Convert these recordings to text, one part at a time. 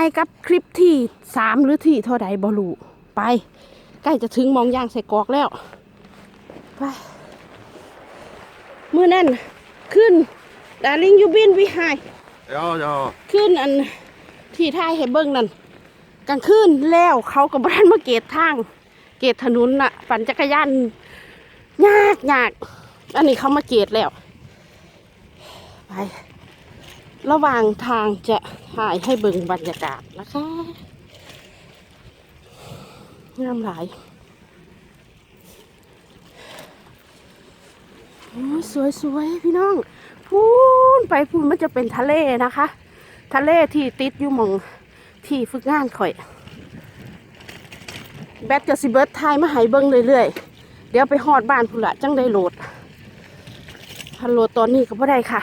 ายกับคลิปที่สามหรือที่เท่าใดบรูไป ใกล้จะถึงมองย่างใส่กรอกแล้ว ไปมือนั่นขึ้นดาริงยูบินวิหาย Ja, ja. ขึ้นอันที่ท่ายให้เบิ้งนั่นกลางคืนแล้วเขากับบ้านมาเกตทาง เกตถนนน่ะปั่นจักรยานยากยากอันนี้เขามาเกตแล้ว ไประหว่างทางจะ ถ่ายให้เบิ่งบรรยากาศนะคะงามหลายโอ้ยสวยๆพี่น้อง พูนไปพูนมันจะเป็นทะเลนะคะ ทะเลที่ติดอยู่มองที่ฝึกงานข่อย แบตจะสิเบิร์ดไทยมาให้เบิ้งเรื่อยๆ เดี๋ยวไปหอดบ้านพุละจังได้โหลดถ้าโหลดตอนนี้ก็บ่ได้ค่ะ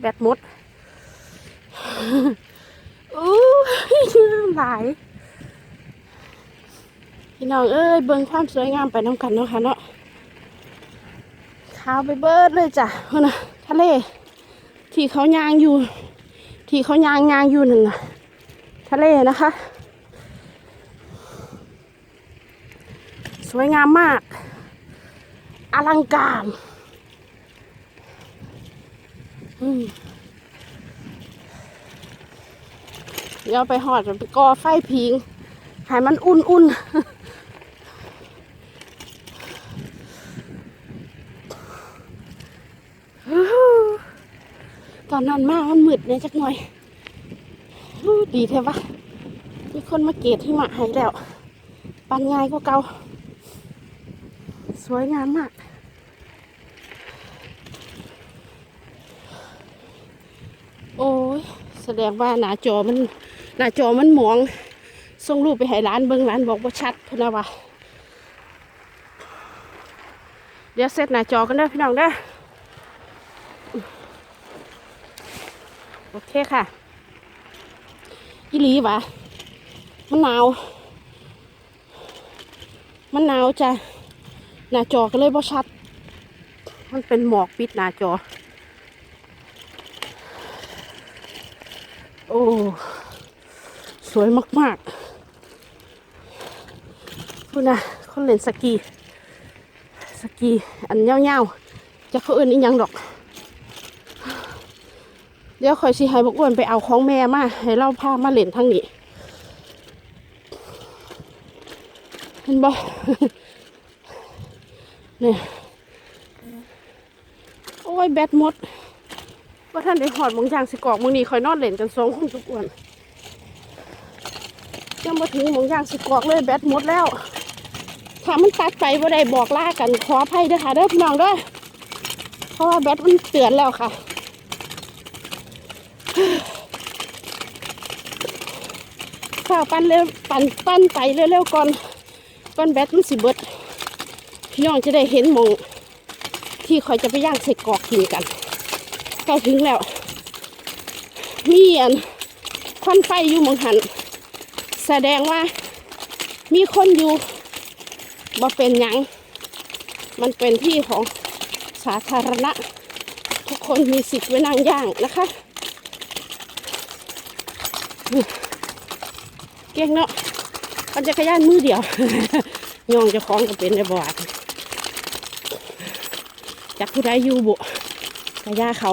แบตหมด อู้ยงามหลายพี่น้องเอ้ยเบิ่งความสวยงามไปน้ำกันเนาะค่ะเนาะขาวไปเบิดเลยจ้ะเฮ้นะทะเล ที่เขายางอยู่ ที่เขายางยางอยู่นั่นนะทะเลนะคะ สวยงามมาก อลังการ อืม เดี๋ยวไปหอดไปก่อไฟพิงให้มันอุ่นๆ ตอนนั้นมากมันมืดเนี่ยจักหน่อยดีแท้วะมีคนมาเกตที่มาให้แล้วปันง่ายก็เก่า สวยงามมาก โอ้ย แส ดงว่าหน้าจอมันหน้าจอมันหมองส่งรูปไปให้ร้านเบิ้งร้านบอกว่าชัดพนะวะเดี๋ยวเซตหน้าจอกันเด้อพี่น้องเด้อโอเคค่ะอีหลีวะมันหนาวมันหนาวจ้ะหน้าจอก็เลยบ่ชัด มันเป็นหมอกปิดหน้าจอ โอ้ สวยมากๆพูดนะคนเล่นสกีสกีอันเงาวๆจะเขาเอื่นอีหยังดอก เดี๋ยวคอยสิให้บกอ้วนไปเอาของแม่มา ให้เราพามาเล่นทางนี้เห็นบ่เนี่ยโอ้ยแบตหมด ว่าท่านได้หอดมองยางสิกรอกมือนี้คอยนอนเล่นกันสองคนทุกวันยังมาถึงมองยางสิกรอกเลยแบตหมดแล้วถ้ามันตัดไปว่าได้บอกล่ากันขออภัยด้อค่ะเด้อพี่น้องด้อเพราะว่าแบตมันเตือนแล้วค่ะข้าวปั้นเร็วปั้นปั้นไปเร็วๆก่อนก่อนแบตมันสิเบิดพี่น้องจะได้เห็นมงที่คอยจะไปย่างใส่กรอกกินกัน ใกล้ถึงแล้ว มีอันควันไฟอยู่มองหัน แสดงว่ามีคนอยู่บ่เป็นหยัง มันเป็นที่ของสาธารณะ ทุกคนมีสิทธิ์ไว้นั่งย่างนะคะ เก่งเนาะปันจักรยานมือเดียว ยองจะคล้องก็เป็นได้บวาดจากผู้ใดอยู่บุ กระยาเขา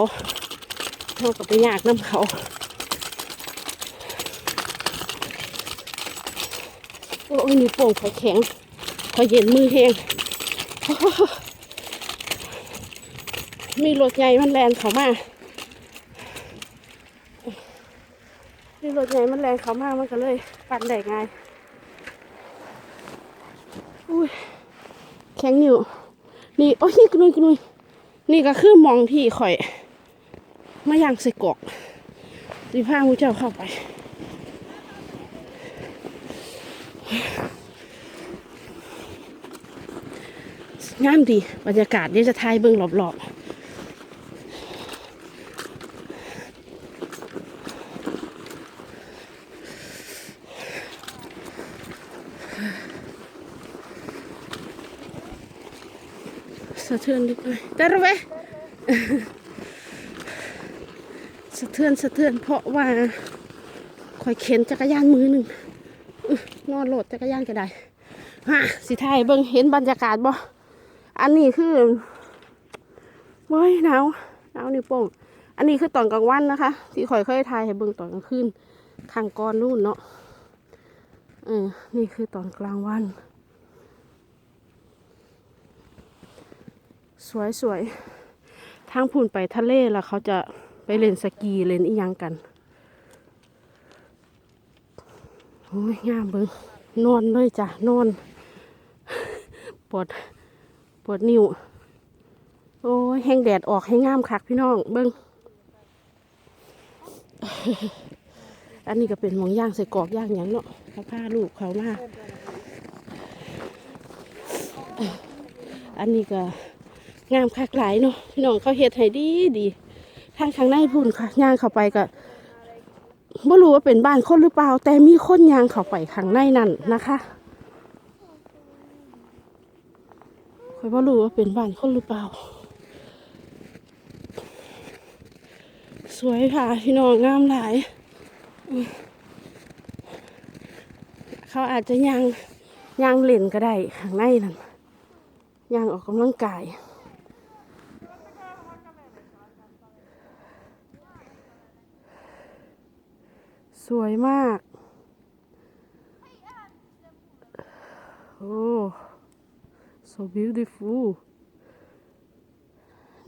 เขาก็ไปยากน้ำเขาโอ้ยนิ้วโป่งขาแข็งขาเย็นมือแห้งมีรถใหญ่มันแลนเขามามีรถใหญ่มันแลนเขามามันก็เลยปั่นได้ง่ายอุ้ยแข็งอยู่นี่โอ้ยนี่กนุยกนุย นี่ก็คือมองที่ข่อย มาย่างใส่กอกสีผ้ามูเจ้าเข้าไป งามดีบรรยากาศเดี๋ยวจะทายเบิ่งรอบๆ สะเทือนนิดหน่อยแต่ระเวสะเทือนสะเทือนเพราะว่าข่อยเข็นจักรยานมือหนึ่งอื้อนอนโหลดจักรยานก็ได้ฮะสิไทายเบิ่งเห็นบรรยากาศบ่อันนี้คือโว้ยหนาวหนาวนิ้วโป้งอันนี้คือตอนกลางวันนะคะ ที่ข่อยเคยถ่ายให้เบิ่งตอนกลางคืนข้างก้อนนู่นเนาะเออนี่คือตอนกลางวัน สวยสวยทางพุ่นไปทะเลแล้วเขาจะไปเล่นสกีเล่นอีหยังกันโอ้ยงามเบิงนอนเลยจ้ะนอนปวดปวดนิ้ว โอ้ยแห้งแดดออกให้งามคักพี่น้องเบิงอันนี้ก็เป็นหมองย่างใส่กรอกย่างหยังเนาะเขาพาลูกเขามาอันนี้ก็ งามคักหลายเนาะพี่น้องเขาเฮ็ดให้ดีดีทางข้างในพุ่นค่ะย่างเข้าไปก็ไม่รู้ว่าเป็นบ้านคนหรือเปล่า แต่มีคนยางเข้าไปข้างในนั่นนะคะคอยไม่รู้ว่าเป็นบ้านคนหรือเปล่า สวยค่ะพี่น้องงามหลาย เขาอาจจะยางยางเล่นก็ได้ข้างในนั่นยางออกกำลังกาย สวยมาก โอ้ so beautiful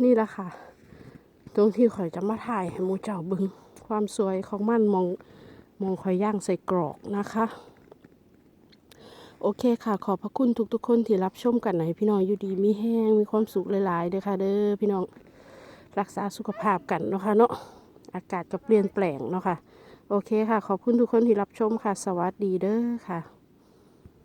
นี่แหละค่ะ ตรงที่ข่อยจะมาถ่ายให้มูเจ้าบึง ความสวยของมันมองมองข่อยย่างใส่กรอกนะคะโอเคค่ะ ขอบพระคุณทุกๆ คนที่รับชมกันให้พี่น้องอยู่ดีมีแห้งมีความสุขหลายๆเด้อค่ะ เด้อพี่น้องรักษาสุขภาพกันเนาะค่ะเนาะอากาศก็เปลี่ยนแปลงเนาะค่ะ โอเคค่ะ ขอบคุณทุกคนที่รับชมค่ะ สวัสดีเด้อค่ะ